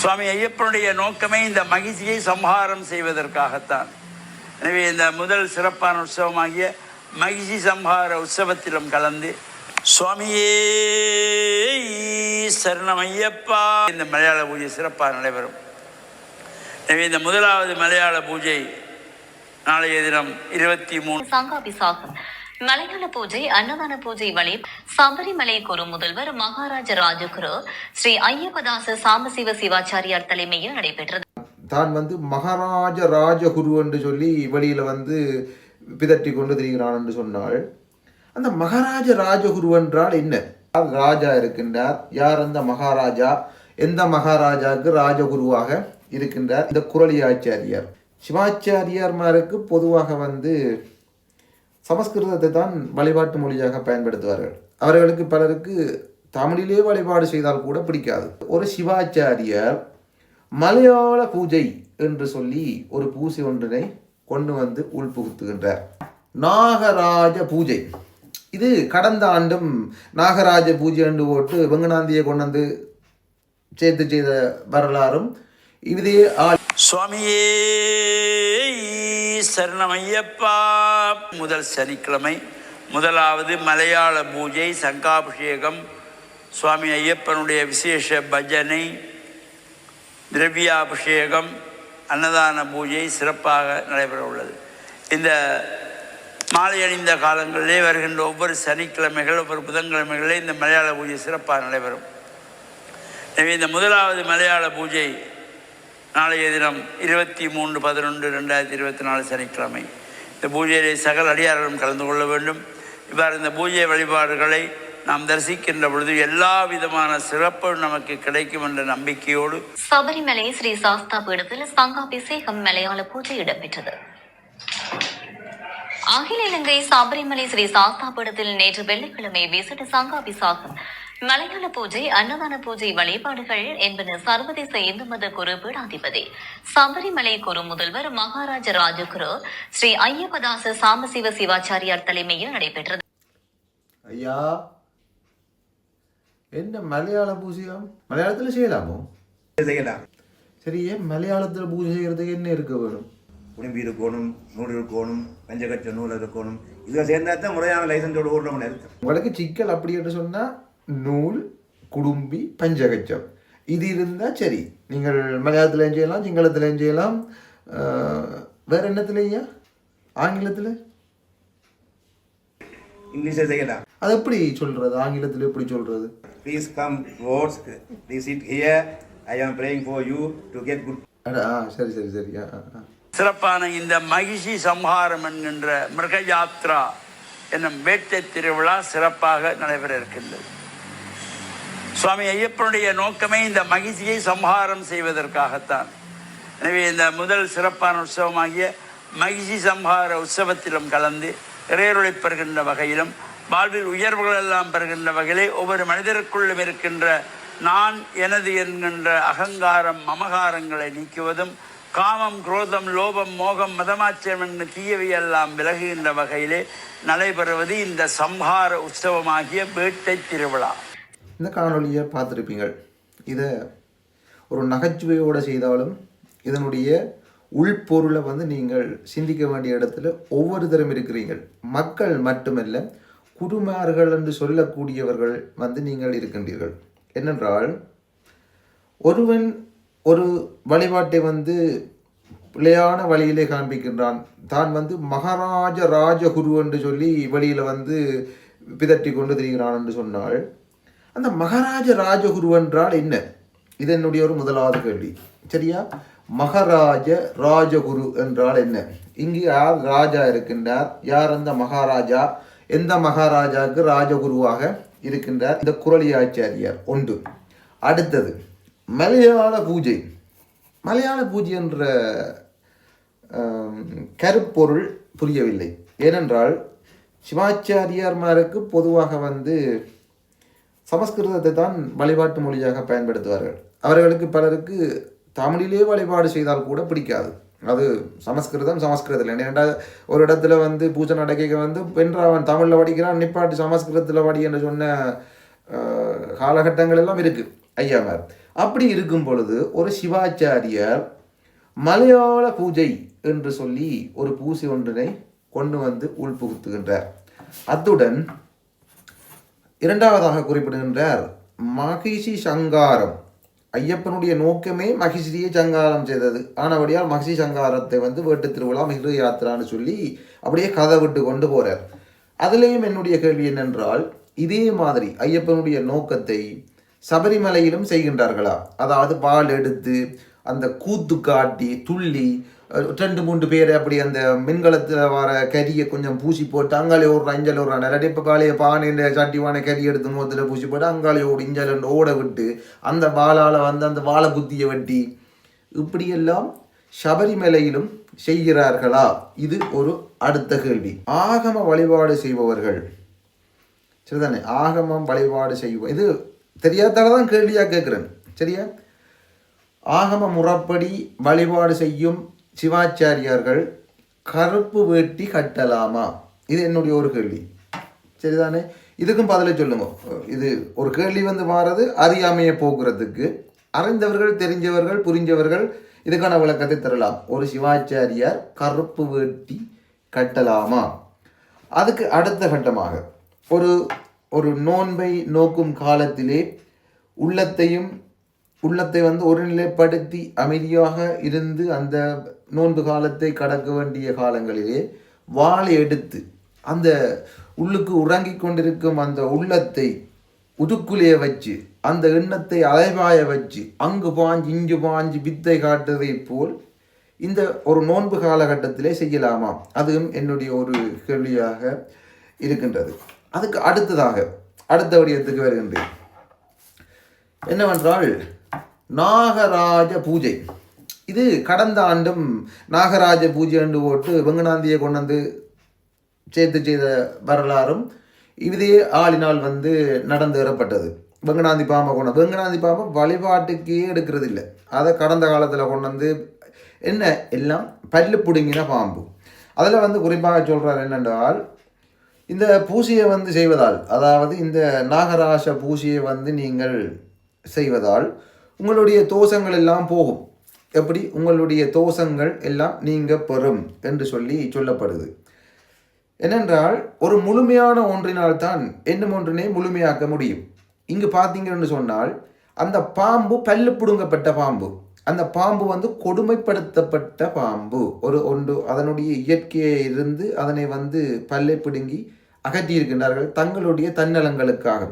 சுவாமி ஐயப்பனுடைய நோக்கமே இந்த மகிழ்ச்சியை சம்ஹாரம் செய்வதற்காகத்தான். எனவே இந்த முதல் சிறப்பான உற்சவமாகிய மகிழ்ச்சி சம்ஹார உற்சவத்திலும் கலந்து சுவாமியே சரணம் ஐயப்பா இந்த மலையாள பூஜை சிறப்பாக நடைபெறும். எனவே இந்த முதலாவது மலையாள பூஜை நாளைய தினம் இருபத்தி மூணு மலையாள பூஜை அன்னதான பூஜை வழி சபரிமலை குரு முதல்வர் மகாராஜ ராஜகுரு ஸ்ரீ ஐயப்பதாச சாமசிவ சிவாச்சாரியார் தலைமையில் நடைபெற்றது. தான் வந்து மகாராஜ ராஜகுரு என்று சொல்லி வெளியில வந்து பிதற்றி கொண்டு திரிகிறான் என்று சொன்னாள். அந்த மகாராஜ ராஜகுரு என்றால் என்ன? ராஜா இருக்கின்றார்? யார் அந்த மகாராஜா? எந்த மகாராஜாவுக்கு ராஜகுருவாக இருக்கின்றார்? இந்த குரலி ஆச்சாரியார் சிவாச்சாரியார்மாருக்கு பொதுவாக வந்து சமஸ்கிருதத்தை தான் வழிபாட்டு மொழியாக பயன்படுத்துவார்கள். அவர்களுக்கு பலருக்கு தமிழிலே வழிபாடு செய்தால் கூட பிடிக்காது. ஒரு சிவாச்சாரியார் மலையாள பூஜை என்று சொல்லி ஒரு பூசை ஒன்றினை கொண்டு வந்து உள்புகுத்துகின்றார். நாகராஜ பூஜை. இது கடந்த ஆண்டும் நாகராஜ பூஜை என்று போட்டு வெங்கநாந்தியை கொண்டு வந்து சேர்த்து செய்த வரலாறும் இதே ஆ- சுவாமியே சரணமையப்பா. முதல் சனிக்கிழமை முதலாவது மலையாள பூஜை சங்காபிஷேகம் சுவாமி ஐயப்பனுடைய விசேஷ பஜனை திரவியாபிஷேகம் அன்னதான பூஜை சிறப்பாக நடைபெற உள்ளது. இந்த மாலை அணிந்த காலங்களிலே வருகின்ற ஒவ்வொரு சனிக்கிழமைகள் ஒவ்வொரு புதன்கிழமைகளிலே இந்த மலையாள பூஜை சிறப்பாக நடைபெறும். எனவே இந்த முதலாவது மலையாள பூஜை நாளைய தினம் இருபத்தி மூன்று பதினொன்று ரெண்டாயிரத்தி இருபத்தி நாலு சனிக்கிழமை. இந்த பூஜையிலே சகல அடியார்களும் கலந்து கொள்ள வேண்டும். இவ்வாறு இந்த பூஜை வழிபாடுகளை நாம் தரிசிக்கின்ற பொழுது எல்லா விதமான சிறப்பும் நமக்கு கிடைக்கும் என்ற நம்பிக்கையோடு சபரிமலை ஸ்ரீ சாஸ்தா பீடத்தில் சங்காபிஷேகம் மலையாள பூஜை இடம்பெற்றது. அகில இலங்கை சபரிமலை ஸ்ரீ சாஸ்தா பீடத்தில் நேற்று வெள்ளிக்கிழமை விசிட்டு சங்காபிசாகம் மலையாள பூஜை அன்னதான பூஜை வழிபாடுகள் என்பன சர்வதேச இந்து மத குரு பீடாதிபதி சபரிமலை குரு முதல்வர் மகாராஜ ராஜகுரு ஸ்ரீ ஐயப்பதாச சாம்பசிவ சிவாச்சாரியார் தலைமையில் நடைபெற்றது. ஐயா என்ன மலையாள பூஜையாம்? மலையாளத்தில் செய்யலாமோ? செய்யலாம். சரி ஏன் மலையாளத்தில் பூஜை செய்யறதுக்கு என்ன இருக்க வேணும்? குடும்பி இருக்கணும் நூல் இருக்கணும் பஞ்சகச்ச நூல் இருக்கணும். இதில் சேர்ந்தா தான் முறையான லைசன்ஸோடு ஓடுறவங்க இருக்கு உங்களுக்கு சிக்கல் அப்படி என்று சொன்னால் நூல் குடும்பி பஞ்சகச்சம் இது இருந்தால் சரி. நீங்கள் மலையாளத்துலையும் செய்யலாம் சிங்களத்துலையும் செய்யலாம். வேற என்னத்துலையா ஆங்கிலத்தில்? இங்கிலீஷில் செய்யலாம் அது எப்படி சொல்றது? ஆங்கிலத்தில் எப்படி சொல்றது? Please come words please it here I am praying for you to get good அட ஆ சரி சரி சரி. சிறப்பான இந்த மகிஷி சம்ஹாரம் என்கின்ற மிருக யாத்ரா என்னும் வேட்டை திருவிழா சிறப்பாக நடைபெற இருக்கின்றது. சுவாமி ஐயப்பனுடைய நோக்கமே இந்த மகிழ்ச்சியை சம்ஹாரம் செய்வதற்காகத்தான். எனவே இந்த முதல் சிறப்பான உற்சவமாகிய மகிழ்ச்சி சம்ஹார உற்சவத்திலும் கலந்து இறையருளை பெறுகின்ற வகையிலும் வாழ்வில் உயர்வுகள் எல்லாம் பெறுகின்ற வகையிலே ஒவ்வொரு மனிதருக்குள்ளும் இருக்கின்ற நான் எனது என்கின்ற அகங்காரம் மமகாரங்களை நீக்குவதும் காமம் குரோதம் லோபம் மோகம் மதமாச்சரம் என்ற தீயவையெல்லாம் விலகுகின்ற வகையிலே நடைபெறுவது இந்த சம்ஹார உற்சவமாகிய வேட்டை திருவிழா. இந்த காணொளியை பார்த்துருப்பீங்கள்? இதை ஒரு நகைச்சுவையோடு செய்தாலும் இதனுடைய உள்பொருளை வந்து நீங்கள் சிந்திக்க வேண்டிய இடத்துல ஒவ்வொருத்தரும் இருக்கிறீர்கள். மக்கள் மட்டுமல்ல குருமார்கள் என்று சொல்லக்கூடியவர்கள் வந்து நீங்கள் இருக்கின்றீர்கள். என்னென்றால் ஒருவன் ஒரு வழிபாட்டை வந்து பிழையான வழியிலே காண்பிக்கின்றான். தான் வந்து மகாராஜ ராஜகுரு என்று சொல்லி வழியில் வந்து பிதற்றி கொண்டு திரிகிறான் என்று சொன்னால் அந்த மகாராஜ ராஜகுரு என்றால் என்ன? இது என்னுடைய ஒரு முதலாவது கேள்வி. சரியா? மகாராஜ ராஜகுரு என்றால் என்ன? இங்கு யார் ராஜா இருக்கின்றார்? யார் அந்த மகாராஜா? எந்த மகாராஜாவுக்கு ராஜகுருவாக இருக்கின்றார்? இந்த குரளியாச்சாரியார். ஒன்று. அடுத்தது மலையாள பூஜை. மலையாள பூஜை என்ற கருப்பொருள் புரியவில்லை. ஏனென்றால் சிவாச்சாரியார்மாருக்கு பொதுவாக வந்து சமஸ்கிருதத்தை தான் வழிபாட்டு மொழியாக பயன்படுத்துவார்கள். அவர்களுக்கு பலருக்கு தமிழிலே வழிபாடு செய்தால் கூட பிடிக்காது. அது சமஸ்கிருதம் சமஸ்கிருதத்தில். ஏன்டா ஒரு இடத்துல வந்து பூஜை நடக்க வந்து வென்ற அவன் தமிழில் படிக்கிறான் நிப்பாட்டு சமஸ்கிருதத்தில் படி என்று சொன்ன காலகட்டங்கள் எல்லாம் இருக்கு ஐயாமார். அப்படி இருக்கும் பொழுது ஒரு சிவாச்சாரியார் மலையாள பூஜை என்று சொல்லி ஒரு பூசை ஒன்றினை கொண்டு வந்து உள்புகுத்துகின்றார். அத்துடன் இரண்டாவதாக குறிப்பிடுகின்றார் மகிஷி சங்காரம். ஐயப்பனுடைய நோக்கமே மகிஷியை சங்காரம் செய்தது. ஆனபடியால் மகிஷி சங்காரத்தை வந்து வேட்டு திருவிழா மிகு யாத்திரான்னு சொல்லி அப்படியே கதை விட்டு கொண்டு போகிறார் அதுலேயும் என்னுடைய கேள்வி என்னென்றால் இதே மாதிரி ஐயப்பனுடைய நோக்கத்தை சபரிமலையிலும் செய்கின்றார்களா? அதாவது பால் எடுத்து அந்த கூத்து காட்டி துள்ளி ரெண்டு மூன்று பேர் அப்படி அந்த மின்கலத்தில் வர கரியை கொஞ்சம் பூசி போட்டு அங்காலே ஓடுற இஞ்சல் ஒரு நிறைய இப்போ காலையை பானை சட்டிவான கறி எடுத்து முகத்தில் பூசி போட்டு அங்காலே ஓடி இஞ்சல் ஓட விட்டு அந்த வாழால் வந்து அந்த வாழை குத்தியை வெட்டி இப்படியெல்லாம் சபரிமலையிலும் செய்கிறார்களா? இது ஒரு அடுத்த கேள்வி. ஆகம வழிபாடு செய்பவர்கள். சரிதானே? ஆகமம் வழிபாடு செய்வோம் இது தெரியாதால தான் கேள்வியாக கேட்குறேன் சரியா? ஆகம முறைப்படி வழிபாடு செய்யும் சிவாச்சாரியார்கள் கருப்பு வேட்டி கட்டலாமா? இது என்னுடைய ஒரு கேள்வி. சரிதானே? இதுக்கும் பதிலை சொல்லுங்க. இது ஒரு கேள்வி வந்து மாறது அறியாமையை போக்குறதுக்கு அறிந்தவர்கள் தெரிஞ்சவர்கள் புரிஞ்சவர்கள் இதுக்கான விளக்கத்தை தரலாம். ஒரு சிவாச்சாரியார் கருப்பு வேட்டி கட்டலாமா? அதுக்கு அடுத்த கட்டமாக ஒரு ஒரு நோன்பை நோக்கும் காலத்திலே உள்ளத்தையும் உள்ளத்தை வந்து ஒருநிலைப்படுத்தி அமைதியாக இருந்து அந்த நோன்பு காலத்தை கடக்க வேண்டிய காலங்களிலே வாளை எடுத்து அந்த உள்ளுக்கு உறங்கிக் கொண்டிருக்கும் அந்த உள்ளத்தை உதுக்குலைய வச்சு அந்த எண்ணத்தை அலைவாய வச்சு அங்கு பாஞ்சு இங்கு பாஞ்சு வித்தை காட்டுவதைப் போல் இந்த ஒரு நோன்பு காலகட்டத்திலே செய்யலாமா? அதுவும் என்னுடைய ஒரு கேள்வியாக இருக்கின்றது. அதுக்கு அடுத்ததாக அடுத்த வடிவத்துக்கு வருகின்றேன். என்னவென்றால் நாகராஜ பூஜை. இது கடந்த ஆண்டும் நாகராஜ பூஜை என்று போட்டு வெங்கடாந்தியை கொண்டு வந்து சேர்த்து செய்த வரலாறும் இதே ஆளினால் வந்து நடந்து வரப்பட்டது வெங்கடாந்தி பாம்பை கொண்டு வெங்கனாந்தி வெங்கடாந்தி பாம்பை வழிபாட்டுக்கே எடுக்கிறது இல்லை அதை கடந்த காலத்தில் கொண்டு வந்து என்ன? எல்லாம் பல்லு பிடுங்கின பாம்பு. அதில் வந்து குறிப்பாக சொல்கிறார் என்னென்றால் இந்த பூசையை வந்து செய்வதால் அதாவது இந்த நாகராச பூசையை வந்து நீங்கள் செய்வதால் உங்களுடைய தோஷங்கள் எல்லாம் போகும். எப்படி? உங்களுடைய தோஷங்கள் எல்லாம் நீங்கள் பெறும் என்று சொல்லி சொல்லப்படுது. என்னென்றால் ஒரு முழுமையான ஒன்றினால் தான் என்னும் ஒன்றினை முழுமையாக்க முடியும். இங்கு பார்த்தீங்கன்னு சொன்னால் அந்த பாம்பு பல்லு பிடுங்கப்பட்ட பாம்பு. அந்த பாம்பு வந்து கொடுமைப்படுத்தப்பட்ட பாம்பு. ஒரு ஒன்று அதனுடைய இயற்கையை இருந்து அதனை வந்து பல்லை பிடுங்கி அகற்றியிருக்கின்றார்கள் தங்களுடைய தன்னலங்களுக்காக.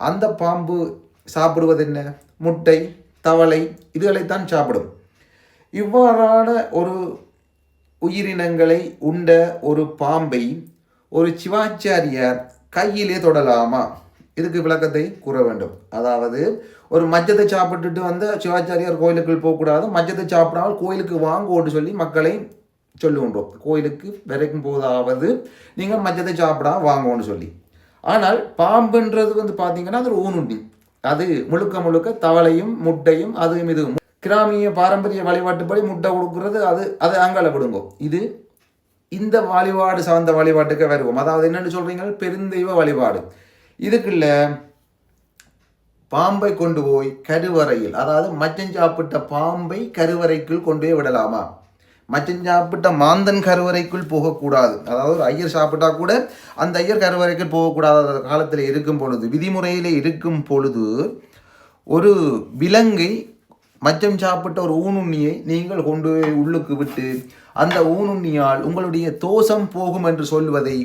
அந்த பாம்பு சாப்பிடுவது என்ன முட்டை தவளை இதுகளைத்தான் சாப்பிடும். இவ்வாறான ஒரு உயிரினங்களை உண்ட ஒரு பாம்பை ஒரு சிவாச்சாரியார் கையிலே தொடலாமா? இதுக்கு விளக்கத்தை கூற வேண்டும். அதாவது ஒரு மஞ்சத்தை சாப்பிட்டுட்டு வந்த சிவாச்சாரியார் கோயிலுக்குள் போகக்கூடாது. மஞ்சத்தை சாப்பிடாமல் கோயிலுக்கு வாங்கோன்னு சொல்லி மக்களை சொல்லுகின்றோம். கோயிலுக்கு விரைக்கும் போதாவது நீங்கள் மஞ்சத்தை சாப்பிடாம வாங்கோன்னு சொல்லி. ஆனால் பாம்புன்றது வந்து பார்த்தீங்கன்னா அது ஒரு ஊனுண்டி. அது முழுக்க முழுக்க தவளையும் முட்டையும் அதுவும் இதுவும் கிராமிய பாரம்பரிய வழிபாட்டுப்படி முட்டை கொடுக்கறது அது அது அங்கால விடுங்கோ. இது இந்த வழிபாடு சார்ந்த வழிபாட்டுக்கு வருவோம். அதாவது என்னென்னு சொல்கிறீங்க பெருந்தெய்வ வழிபாடு. இதுக்குள்ள பாம்பை கொண்டு போய் கருவறையில் அதாவது மச்சம் சாப்பிட்ட பாம்பை கருவறைக்குள் கொண்டு போய் விடலாமா? மச்சம் சாப்பிட்ட மாந்தன் கருவறைக்குள் போகக்கூடாது. அதாவது ஒரு ஐயர் சாப்பிட்டா கூட அந்த ஐயர் கருவறைக்குள் போகக்கூடாத. காலத்தில் இருக்கும் பொழுது விதிமுறையில் இருக்கும் பொழுது ஒரு விலங்கை மச்சம் சாப்பிட்ட ஒரு ஊனுண்ணியை நீங்கள் கொண்டு போய் உள்ளுக்கு விட்டு அந்த ஊனுண்ணியால் உங்களுடைய தோஷம் போகும் என்று சொல்வதை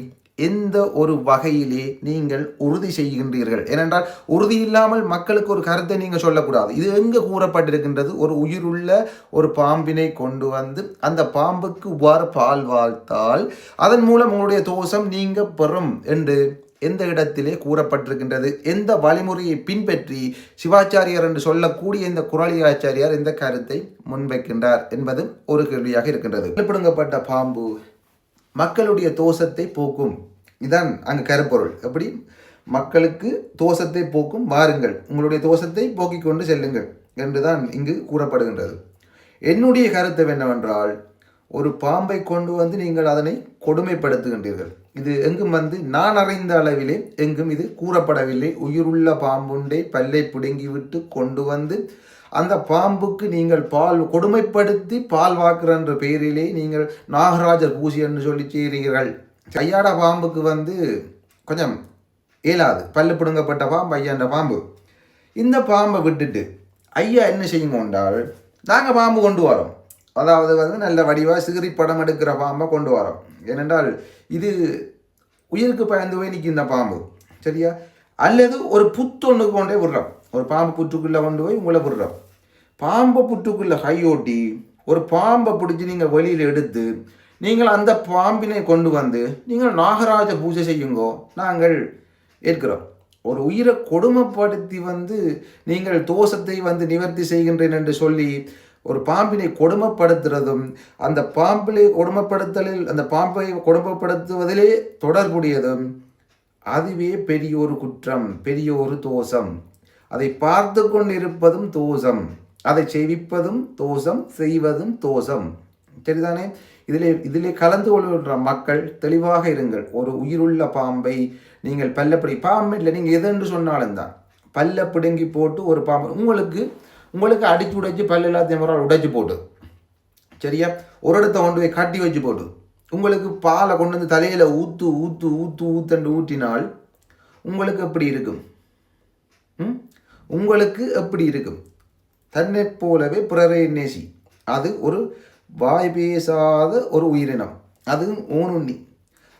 எந்த ஒரு வகையிலே நீங்கள் உறுதி செய்கின்றீர்கள்? ஏனென்றால் உறுதி இல்லாமல் மக்களுக்கு ஒரு கருத்தை நீங்கள் சொல்லக்கூடாது. இது எங்கே கூறப்பட்டிருக்கின்றது? ஒரு உயிருள்ள ஒரு பாம்பினை கொண்டு வந்து அந்த பாம்புக்கு இவ்வாறு பால் வாழ்த்தால் அதன் மூலம் உங்களுடைய தோஷம் நீங்கள் பெறும் என்று எந்த இடத்திலே கூறப்பட்டிருக்கின்றது? எந்த வழிமுறையை பின்பற்றி சிவாச்சாரியார் என்று சொல்லக்கூடிய இந்த குரலியாச்சாரியார் இந்த கருத்தை முன்வைக்கின்றார் என்பது ஒரு கேள்வியாக இருக்கின்றது. பிடுங்கப்பட்ட பாம்பு மக்களுடைய தோஷத்தை போக்கும். இதான் அங்கே கருப்பொருள். எப்படி? மக்களுக்கு தோஷத்தை போக்கும் வாருங்கள். உங்களுடைய தோஷத்தை போக்கிக் கொண்டு செல்லுங்கள் என்றுதான் இங்கு கூறப்படுகின்றது. என்னுடைய கருத்து என்னவென்றால் ஒரு பாம்பை கொண்டு வந்து நீங்கள் அதனை கொடுமைப்படுத்துகின்றீர்கள். இது எங்கும் வந்து நான் அறிந்த அளவிலே எங்கும் இது கூறப்படவில்லை. உயிருள்ள பாம்புண்டை பல்லை பிடுங்கிவிட்டு கொண்டு வந்து அந்த பாம்புக்கு நீங்கள் பால் கொடுமைப்படுத்தி பால் வாக்குறன்ற பெயரிலே நீங்கள் நாகராஜர் பூசி என்று சொல்லி செய்கிறீர்கள். கையாட பாம்புக்கு வந்து கொஞ்சம் இயலாது பல்லு பிடுங்கப்பட்ட பாம்பு ஐயாண்ட பாம்பு. இந்த பாம்பை விட்டுட்டு ஐயா என்ன செய்யும் என்றால் நாங்கள் பாம்பு கொண்டு வரோம். அதாவது வந்து நல்ல வடிவாக சிகிரி படம் எடுக்கிற பாம்பை கொண்டு வரோம். ஏனென்றால் இது உயிருக்கு பயந்து போய் நிற்கும் இந்த பாம்பு. சரியா? அல்லது ஒரு புத்தொன்று கொண்டே விடுறோம். ஒரு பாம்பு புற்றுக்குள்ளே கொண்டு போய் உங்களை விடுறோம். பாம்பு புற்றுக்குள்ளே கையோட்டி ஒரு பாம்பை பிடிச்சி நீங்கள் வெளியில் எடுத்து நீங்கள் அந்த பாம்பினை கொண்டு வந்து நீங்கள் நாகராஜ பூஜை செய்யுங்கோ நாங்கள் ஏற்கிறோம். ஒரு உயிரை கொடுமைப்படுத்தி வந்து நீங்கள் தோஷத்தை வந்து நிவர்த்தி செய்கின்றேன் என்று சொல்லி ஒரு பாம்பினை கொடுமைப்படுத்துறதும் அந்த பாம்பிலே கொடுமைப்படுத்தலில் அந்த பாம்பை கொடுமைப்படுத்துவதிலே தொடர்புடையதும் அதுவே பெரிய ஒரு குற்றம் பெரிய ஒரு தோஷம். அதை பார்த்து கொண்டிருப்பதும் தோஷம். அதை செய்விப்பதும் தோஷம் செய்வதும் தோஷம். சரிதானே? இதிலே இதிலே கலந்து கொள்கின்ற மக்கள் தெளிவாக இருங்கள். ஒரு உயிருள்ள பாம்பை நீங்கள் பல்லப்படி பாம்பு இல்லை நீங்கள் எதென்று சொன்னாலும் தான் பல்ல பிடுங்கி போட்டு ஒரு பாம்பு உங்களுக்கு உங்களுக்கு அடிச்சு உடைச்சு பல்லு எல்லாத்தையும் ஒரு ஆள் உடைச்சு போட்டு சரியா? ஒரு இடத்த கொண்டு போய் கட்டி வச்சு போட்டு உங்களுக்கு பாலை கொண்டு வந்து தலையில் ஊத்து ஊத்து ஊத்து ஊத்தண்டு ஊற்றினால் உங்களுக்கு எப்படி இருக்கும்? ம்? உங்களுக்கு எப்படி இருக்கும்? தன்னை போலவே பிறரை நேசி. அது ஒரு வாய் பேசாத ஒரு உயிரினம். அதுவும் ஊனுண்ணி.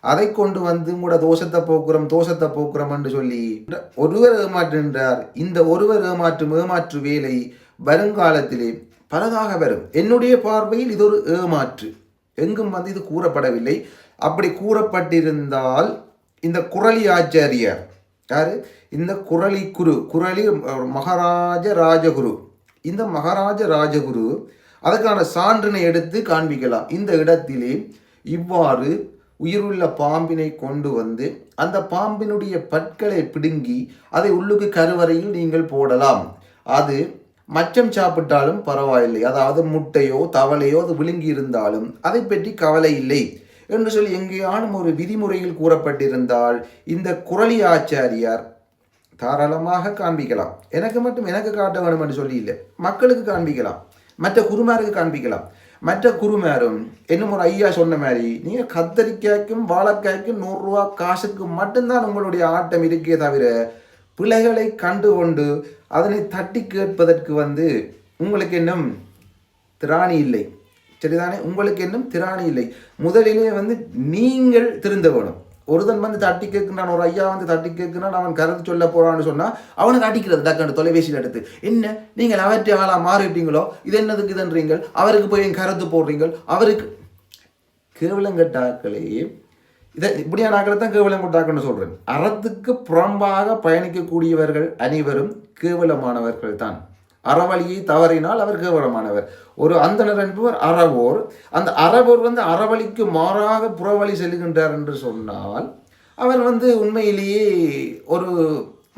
அதை கொண்டு வந்து கூட தோஷத்தை போக்குறோம் தோஷத்தை போக்குறோம் என்று சொல்லி ஒருவர் ஏமாற்றுகின்றார். இந்த ஒருவர் ஏமாற்றும் ஏமாற்று வேலை வருங்காலத்திலே பலதாக வரும். என்னுடைய பார்வையில் இது ஒரு ஏமாற்று. எங்கும் வந்து இது கூறப்படவில்லை. அப்படி கூறப்பட்டிருந்தால் இந்த குரலி ஆச்சாரியார் யாரு? இந்த குரளி குரு குரளி மகாராஜ ராஜகுரு. இந்த மகாராஜ ராஜகுரு அதற்கான சான்றினை எடுத்து காண்பிக்கலாம். இந்த இடத்திலே இவ்வாறு உயிருள்ள பாம்பினை கொண்டு வந்து அந்த பாம்பினுடைய பற்களை பிடுங்கி அதை உள்ளுக்கு கருவறையில் நீங்கள் போடலாம். அது மச்சம் சாப்பிட்டாலும் பரவாயில்லை. அதாவது முட்டையோ தவளையோ அது விழுங்கி இருந்தாலும் அதை பற்றி கவலை இல்லை. என்று சொல்லி எங்கேயானும் ஒரு விதிமுறையில் கூறப்பட்டிருந்தால் இந்த குரலி ஆச்சாரியார் தாராளமாக காண்பிக்கலாம். எனக்கு மட்டும் எனக்கு காட்ட வேணும் என்று சொல்லி இல்லை. மக்களுக்கு காண்பிக்கலாம். மற்ற குருமாருக்கு காண்பிக்கலாம். மற்ற குருமாரும் இன்னும் ஒரு ஐயா சொன்ன மாதிரி நீங்கள் கத்தரிக்காய்க்கும் வாழைக்காய்க்கும் நூறுரூவா காசுக்கு மட்டும்தான் உங்களுடைய ஆட்டம் இருக்கே தவிர பிள்ளைகளை கண்டு கொண்டு அதனை தட்டி கேட்பதற்கு வந்து உங்களுக்கு இன்னும் திராணி இல்லை. சரிதானே? உங்களுக்கு இன்னும் திராணி இல்லை. முதலிலே வந்து நீங்கள் திருந்த வேணும். வந்து தட்டி கேட்கிறான் ஒரு ஐயா வந்து தட்டி கேட்கிறான் அவன் கருத்து சொல்ல போறான்னு சொன்னா அவனுக்கு தட்டிக்கிறது டக்குன்னு தொலைபேசியில் எடுத்து. என்ன? நீங்கள் அவற்றை ஆளா மாறிட்டீங்களோ? இது என்னதுக்கு இதுன்றீங்கள்? அவருக்கு போய் என் கருத்து போடுறீங்கள். அவருக்கு கேவலங்கட்டாக்களே இதை இப்படியான ஆக்களை தான் கேவலங்கட்டாக்கள்னு சொல்றேன். அறத்துக்கு புறம்பாக பயணிக்கக்கூடியவர்கள் அனைவரும் கேவலமானவர்கள் தான் அறவழியை தவறினால் அவர் கேவலமானவர். ஒரு அந்தனர் என்பவர் அறவோர். அந்த அறவோர் வந்து அறவழிக்கு மாறாக புறவழி செல்கின்றார் என்று சொன்னால் அவர் வந்து உண்மையிலேயே ஒரு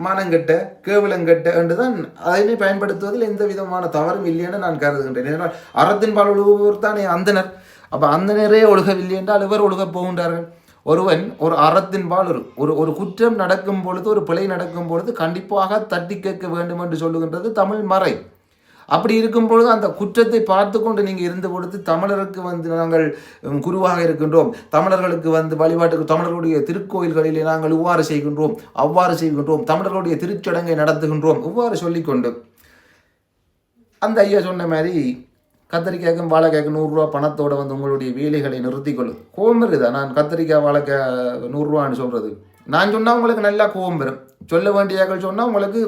மானங்கெட்ட கேவலங்கெட்ட என்று தான் அதனை பயன்படுத்துவதில் எந்த விதமான தவறும் இல்லைன்னு நான் கருதுகின்றேன். ஏனென்றால் அறத்தின் பால் ஒழுகுவோர் தானே அந்தனர் அப்போ அந்தனரே ஒழுகவில்லை என்றால் இவர் ஒழுகப் போகின்றார்கள். ஒருவன் ஒரு அறத்தின்பால் ஒரு ஒரு ஒரு குற்றம் நடக்கும் பொழுது ஒரு பிழை நடக்கும் பொழுது கண்டிப்பாக தட்டி கேட்க வேண்டும் என்று சொல்லுகின்றது தமிழ் மறை. அப்படி இருக்கும் பொழுது அந்த குற்றத்தை பார்த்து கொண்டு நீங்கள் இருந்த பொழுது தமிழருக்கு வந்து நாங்கள் குருவாக இருக்கின்றோம். தமிழர்களுக்கு வந்து வழிபாட்டுக்கு தமிழர்களுடைய திருக்கோயில்களிலே நாங்கள் இவ்வாறு செய்கின்றோம் அவ்வாறு செய்கின்றோம். தமிழர்களுடைய திருச்சடங்கை நடத்துகின்றோம். இவ்வாறு சொல்லிக்கொண்டு அந்த ஐயா சொன்ன மாதிரி கத்திரிக்காய்க்கும் வாழைக்காய்க்கும் நூறுரூவா பணத்தோட வந்து உங்களுடைய வேலைகளை நிறுத்திக் கொள்ளுது கோவம் இருக்குதா நான் கத்திரிக்காய் வாழைக்காய் நூறுரூவான்னு சொல்கிறது நான் சொன்னால் உங்களுக்கு நல்லா கோவம் வரும் சொல்ல வேண்டியாக்கள் சொன்னால் உங்களுக்கு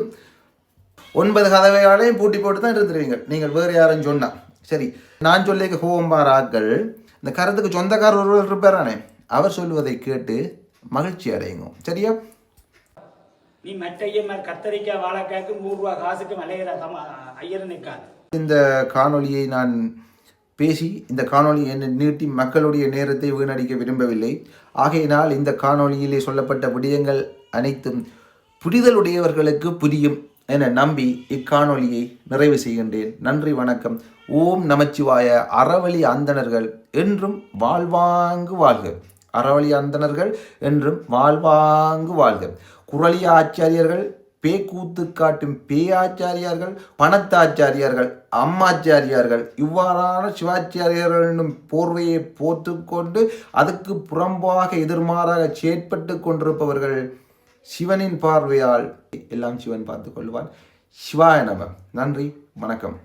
ஒன்பது கதவையாலையும் பூட்டி போட்டு தான் இருந்துருவீங்க. நீங்கள் வேறு யாரும் சொன்னால் சரி நான் சொல்லிக்க கோபம்பார் ஆக்கள் இந்த கருத்துக்கு சொந்தக்காரர் ஒருவர் இருப்பாரானே அவர் சொல்லுவதை கேட்டு மகிழ்ச்சி அடையுங்க. சரியா? நீ மற்ற ஐயன் கத்தரிக்காய் வாழைக்காய்க்கு நூறுரூவா காசுக்கு விளையிற ஐயர் நிற்காது. இந்த காணொளியை நான் பேசி இந்த காணொளியை என்னை நீட்டி மக்களுடைய நேரத்தை வீணடிக்க விரும்பவில்லை. ஆகையினால் இந்த காணொளியிலே சொல்லப்பட்ட விடயங்கள் அனைத்தும் புரிதலுடையவர்களுக்கு புரியும் என நம்பி இக்காணொலியை நிறைவு செய்கின்றேன். நன்றி வணக்கம். ஓம் நமச்சிவாய அறவழி அந்தணர்கள் என்றும் வாழ்வாங்கு வாழ்க. அறவழி அந்தணர்கள் என்றும் வாழ்வாங்கு வாழ்க. குரலிய ஆச்சாரியர்கள் பேக்கூத்து காட்டும் பேயாச்சாரியார்கள் பணத்தாச்சாரியார்கள் அம்மாச்சாரியார்கள். இவ்வாறான சிவாச்சாரியார்கள் என்னும் போர்வையை போர்த்துக்கொண்டு அதுக்கு புறம்பாக எதிர்மாறாக செயற்பட்டு கொண்டிருப்பவர்கள் சிவனின் பார்வையால் எல்லாம் சிவன் பார்த்து கொள்வான். சிவாய நம. நன்றி வணக்கம்.